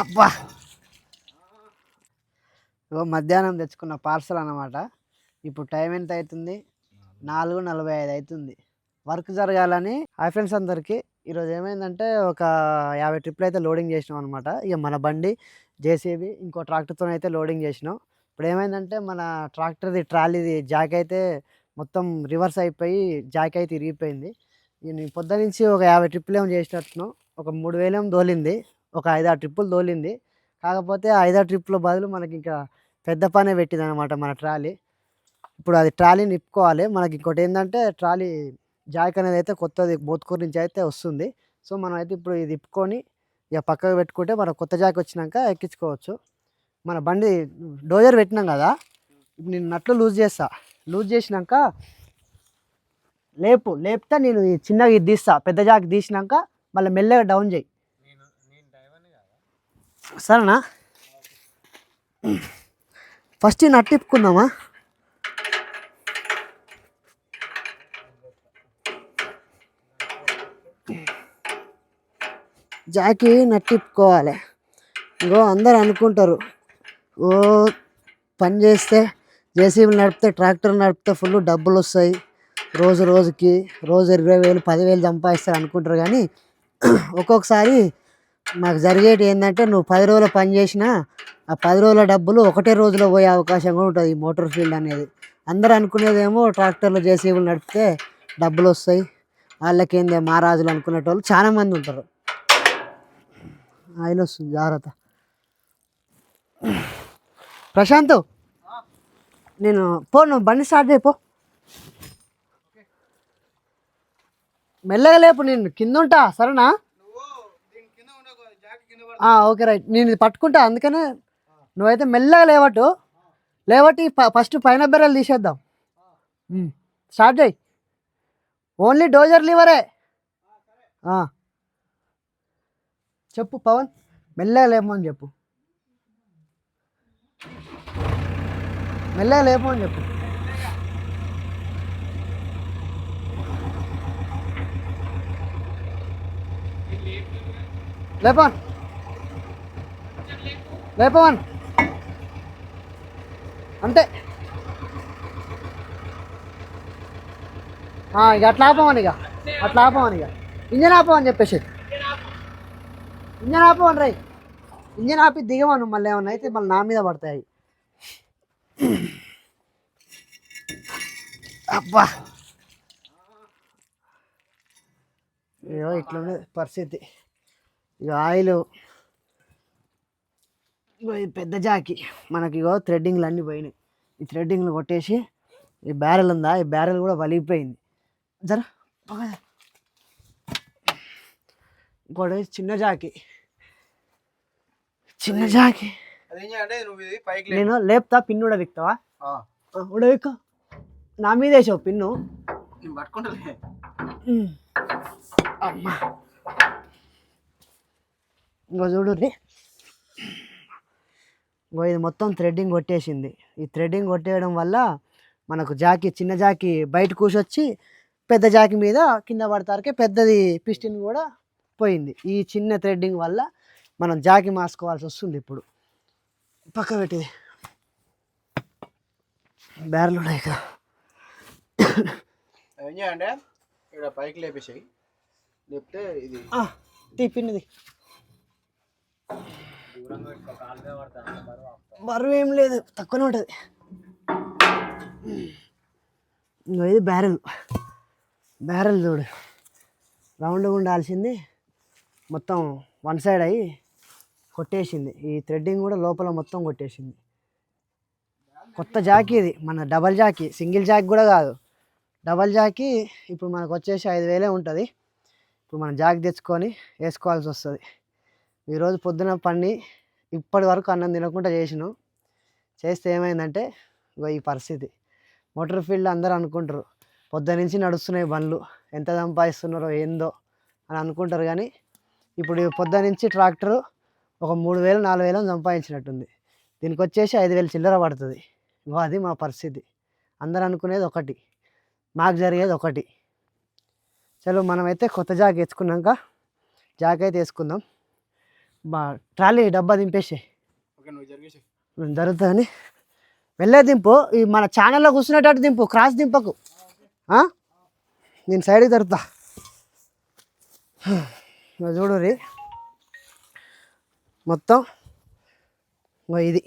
అబ్బా. ఇగో మధ్యాహ్నం తెచ్చుకున్న పార్సల్ అన్నమాట. ఇప్పుడు టైం ఎంత అవుతుంది నాలుగు నలభై ఐదు అవుతుంది వర్క్ జరగాలని హాయ్ ఫ్రెండ్స్ అందరికీ. ఈరోజు ఏమైందంటే ఒక యాభై ట్రిప్లు అయితే లోడింగ్ చేసినాం అనమాట ఇక మన బండి జేసీబీ ఇంకో ట్రాక్టర్తో అయితే లోడింగ్ చేసినాం. ఇప్పుడు ఏమైందంటే మన ట్రాక్టర్ది ట్రాలీది జాక్ అయితే మొత్తం రివర్స్ అయిపోయి జాక్ అయితే ఇరిగిపోయింది. ఇక నేను పొద్దు నుంచి ఒక యాభై ట్రిప్లు ఏమో చేసినట్టున్నాం. ఒక మూడు వేలేమో దోలింది ఒక ఐదారు ట్రిప్పులు తోలింది. కాకపోతే ఆ ఐదారు ట్రిప్పుల బదులు మనకి ఇంకా పెద్ద పనే పెట్టింది అనమాట మన ట్రాలీ. ఇప్పుడు అది ట్రాలీ నిప్పుకోవాలి. మనకి ఇంకోటి ఏంటంటే ట్రాలీ జాక్ అనేది అయితే కొత్తది మోత్కూరు నుంచి అయితే వస్తుంది. సో మనం అయితే ఇప్పుడు ఇది ఇప్పుకొని ఇక పక్కకు పెట్టుకుంటే మన కొత్త జాక్ వచ్చినాక ఎక్కించుకోవచ్చు. మన బండి డోజర్ పెట్టినాం కదా ఇప్పుడు నేను నట్లు లూజ్ చేస్తా. లూజ్ చేసినాక లేపు లేపితే నేను చిన్నగా ఇది తీస్తా. పెద్ద జాక్ తీసినాక మళ్ళీ మెల్లగా డౌన్ చేయి. సరేనా? ఫస్ట్ ఈ నట్టు నట్టిప్పుకోవాలి జాకి అందరు అనుకుంటారు. ఓ పని చేస్తే జేసీబీలు నడిపితే ట్రాక్టర్ నడిపితే ఫుల్ డబ్బులు వస్తాయి. రోజు రోజుకి రోజు ఇరవై వేలు పదివేలు సంపాదిస్తారు అనుకుంటారు కానీ ఒక్కొక్కసారి మాకు జరిగేటి ఏంటంటే నువ్వు పది రోజులు పని చేసినా ఆ పది రోజుల డబ్బులు ఒకటే రోజులో పోయే అవకాశం కూడా ఉంటుంది ఈ మోటార్ ఫీల్డ్ అనేది. అందరూ అనుకునేదేమో ట్రాక్టర్లు జేసీబీలు నడిపితే డబ్బులు వస్తాయి. వాళ్ళకేందే మహారాజులు అనుకునేటోళ్ళు వాళ్ళు చాలామంది ఉంటారు. ఆయన వస్తుంది జాగ్రత్త. ప్రశాంత్ నేను పో నువ్వు బండి స్టార్ట్ చేయి మెల్లగా లేపు నేను కింద ఉంటా సరేనా? Okay right. నేను ఇది పట్టుకుంటా అందుకనే నువ్వైతే మెల్లగా లేవట్టు. లేవట్టి ప- ఫస్ట్ పైన బెర్రలు తీసేద్దాం. స్టార్ట్ చేయి. ఓన్లీ డోజర్ లీవరే. చెప్పు పవన్. మెల్లగా లేపమని చెప్పు. మెల్లగా లేపమని చెప్పు. లేపన్ లేపవన్ అంతే. ఆ, ఇక అట్లా ఆపమని ఇక. అట్లా ఆపమని ఇక. ఇంజన్ ఆపమని చెప్పేసి. ఇంజన్ ఆపమని రై. ఇంజన్ ఆపి దిగమను మళ్ళీ ఏమన్నా అయితే మళ్ళీ నా మీద పడతాయి అబ్బా. ఇట్లా ఇట్లుంది పరిస్థితి. ఇక ఆయిల్ పెద్ద జాకి. మనకి ఇగో థ్రెడ్డింగ్లు అన్నీ పోయినాయి. ఈ థ్రెడ్డింగ్లు కొట్టేసి ఈ బ్యారెల్ ఉందా? ఈ బ్యారెల్ కూడా వలిగిపోయింది. జర. ఇంకోటి చిన్న జాకి. చిన్న జాకి. నేను లేపుతా పిన్ను ఉడవిక్తావా ఆ, ఉడవిక్క నా మీద వేసావు పిన్ను. నేను పట్టుకుంటలే. అమ్మా. ఇంకో చూడు రే. ఇంకో ఇది మొత్తం థ్రెడ్డింగ్ కొట్టేసింది. ఈ థ్రెడ్డింగ్ కొట్టేయడం వల్ల మనకు జాకి చిన్న జాకి బయట కూసొచ్చి పెద్ద జాకి మీద కింద పడతారకే పెద్దది పిస్టిన్ కూడా పోయింది. ఈ చిన్న థ్రెడ్డింగ్ వల్ల మనం జాకి మార్చుకోవాల్సి వస్తుంది ఇప్పుడు. పక్క పెట్టిది. బ్యారెల్ ఉన్నాయి ఇక్కడ అదేం చేయాలంటే ఇక్కడ పైకి లేపేసాయి. లేపితే ఇది ఆ, తీ పిన్నిది బరువు ఏం లేదు తక్కువనే ఉంటుంది. ఇంకో ఇది బ్యారెల్. బ్యారెల్ చూడు. రౌండ్గా ఉండాల్సింది. మొత్తం వన్ సైడ్ అయ్యి కొట్టేసింది. ఈ థ్రెడ్డింగ్ కూడా లోపల మొత్తం కొట్టేసింది. కొత్త జాకీ ఇది మన డబల్ జాకీ. సింగిల్ జాకీ కూడా కాదు. డబల్ జాకీ ఇప్పుడు మనకు వచ్చేసి ఐదు వేలే ఉంటుంది. ఇప్పుడు మనం జాక్ తెచ్చుకొని వేసుకోవాల్సి వస్తుంది. ఈరోజు పొద్దున పని ఇప్పటి వరకు అన్నం తినకుండా చేసినాం. చేస్తే ఏమైందంటే ఇగో ఈ పరిస్థితి. మోటార్ ఫీల్డ్ అందరూ అనుకుంటారు పొద్దు నుంచి నడుస్తున్నాయి బండ్లు ఎంత సంపాదిస్తున్నారో ఏందో అని అనుకుంటారు కానీ ఇప్పుడు పొద్దు నుంచి ట్రాక్టరు ఒక మూడు వేలు నాలుగు వేలు సంపాదించినట్టుంది. దీనికి వచ్చేసి ఐదు వేలు చిల్లర పడుతుంది. ఇగో అది మా పరిస్థితి. అందరూ అనుకునేది ఒకటి. మాకు జరిగేది ఒకటి. చలో మనమైతే కొత్త జాక్ వేసుకున్నాక జాక్ అయితే వేసుకుందాం. బా ట్రాలీ డబ్బా దింపేసి. జరుగుతుందని వెళ్ళే దింపు ఈ మన ఛానల్లో కూర్చునేటట్టు దింపు క్రాస్ దింపకు? నేను సైడ్కి జరుగుతా. చూడు రీ. మొత్తం ఇది.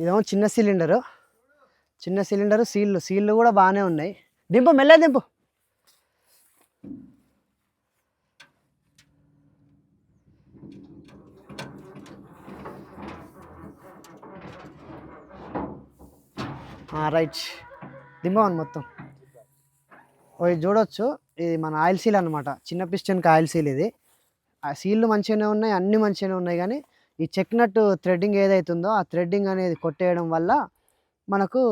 ఇదేమో చిన్న సిలిండరు చిన్న సిలిండరు సీళ్ళు సీళ్ళు కూడా బాగానే ఉన్నాయి. దింపు మెల్లే దింపు. రైట్ దింపమని మొత్తం. ఇది చూడొచ్చు. ఇది మన ఆయిల్ సీల్ అనమాట చిన్న పిస్టన్కి ఆయిల్ సీల్ ఇది. ఆ సీల్లు మంచిగానే ఉన్నాయి అన్నీ మంచిగానే ఉన్నాయి కానీ ఈ చెక్ నట్టు థ్రెడ్డింగ్ ఏదైతుందో ఆ థ్రెడ్డింగ్ అనేది కొట్టేయడం వల్ల మనకు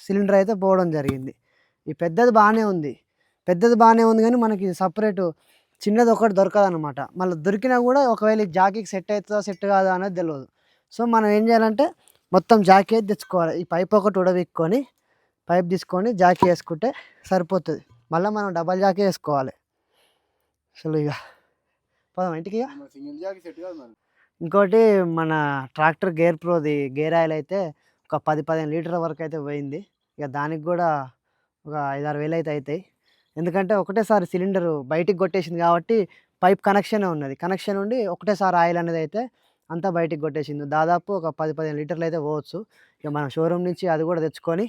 సిలిండర్ అయితే పోవడం జరిగింది. ఈ పెద్దది బాగానే ఉంది. పెద్దది బాగానే ఉంది కానీ మనకి సపరేటు చిన్నది ఒకటి దొరకదు అనమాట మళ్ళీ దొరికినా కూడా ఒకవేళ జాకీకి సెట్ అవుతుందా సెట్ కాదా అనేది తెలియదు సో మనం ఏం చేయాలంటే మొత్తం జాకీ అయితే తెచ్చుకోవాలి. ఈ పైప్ ఒకటి ఉడవిక్కొని పైప్ తీసుకొని జాకీ వేసుకుంటే సరిపోతుంది. మళ్ళీ మనం డబల్ జాకీ వేసుకోవాలి. అసలు ఇక పోదాం ఇంటికి ఇంకోటి మన ట్రాక్టర్ గేర్ ప్రోది గేర్ ఆయిల్ అయితే ఒక పది పదిహేను లీటర్ల వరకు అయితే పోయింది. ఇక దానికి కూడా ఒక ఐదారు వేలు అయితే అవుతాయి ఎందుకంటే ఒకటేసారి సిలిండర్ బయటికి కొట్టేసింది కాబట్టి పైప్ కనెక్షన్ ఉన్నది. కనెక్షన్ ఉండి ఒకటేసారి ఆయిల్ అనేది అయితే అంతా బయటికి కొట్టేసింది. దాదాపు ఒక పది పదిహేను లీటర్లు అయితే పోవచ్చు. ఇక మనం షోరూమ్ నుంచి అది కూడా తెచ్చుకొని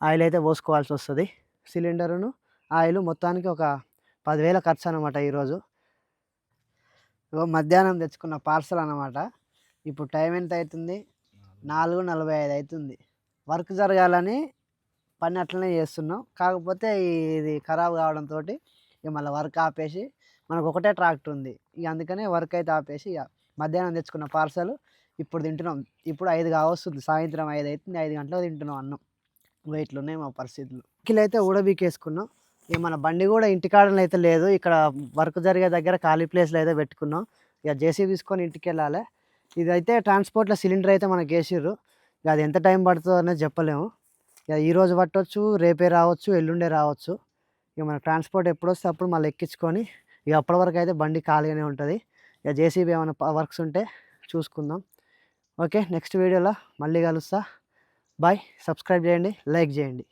ఆయిల్ అయితే పోసుకోవాల్సి వస్తుంది. సిలిండరును ఆయిల్ మొత్తానికి ఒక పదివేల ఖర్చు అనమాట ఈరోజు. ఇగో మధ్యాహ్నం తెచ్చుకున్న పార్సల్ అనమాట ఇప్పుడు టైం ఎంత అవుతుంది నాలుగు. నలభై ఐదు అవుతుంది వర్క్ జరగాలని పని అట్లనే చేస్తున్నాం. కాకపోతే ఇది ఖరాబ్ కావడంతో ఇక మళ్ళీ వర్క్ ఆపేసి మనకు ఒకటే ట్రాక్టర్ ఉంది. ఇక అందుకనే వర్క్ అయితే ఆపేసి ఇక మధ్యాహ్నం తెచ్చుకున్న పార్సల్ ఇప్పుడు తింటున్నాం. ఇప్పుడు ఐదు కావస్తుంది. సాయంత్రం ఐదు అవుతుంది ఐదు గంటలకు తింటున్నాం అన్నం. వెయిట్లు ఇట్లున్నాయి మా పరిస్థితులు. కిలో అయితే ఊడబీకేసుకున్నాం. ఇక మన బండి కూడా ఇంటికాడలో అయితే లేదు. ఇక్కడ వర్క్ జరిగే దగ్గర ఖాళీ ప్లేస్లో అయితే పెట్టుకున్నాం. ఇక జేసీ తీసుకొని ఇంటికి వెళ్ళాలి ఇదైతే ట్రాన్స్పోర్ట్లో సిలిండర్ అయితే మనకు వేసిర్రు. ఇక అది ఎంత టైం పడుతుందో అనేది చెప్పలేము. ఇక ఈ రోజు పట్టవచ్చు రేపే రావచ్చు ఎల్లుండే రావచ్చు. ఇక మన ట్రాన్స్పోర్ట్ ఎప్పుడు వస్తే అప్పుడు మళ్ళీ ఎక్కించుకొని ఇక అప్పటి వరకు అయితే బండి ఖాళీగానే ఉంటుంది. ఇక జేసీబీ ఏమైనా వర్క్స్ ఉంటే చూసుకుందాం. ఓకే నెక్స్ట్ వీడియోలో మళ్ళీ కలుస్తా. బాయ్ సబ్స్క్రైబ్ చేయండి లైక్ చేయండి.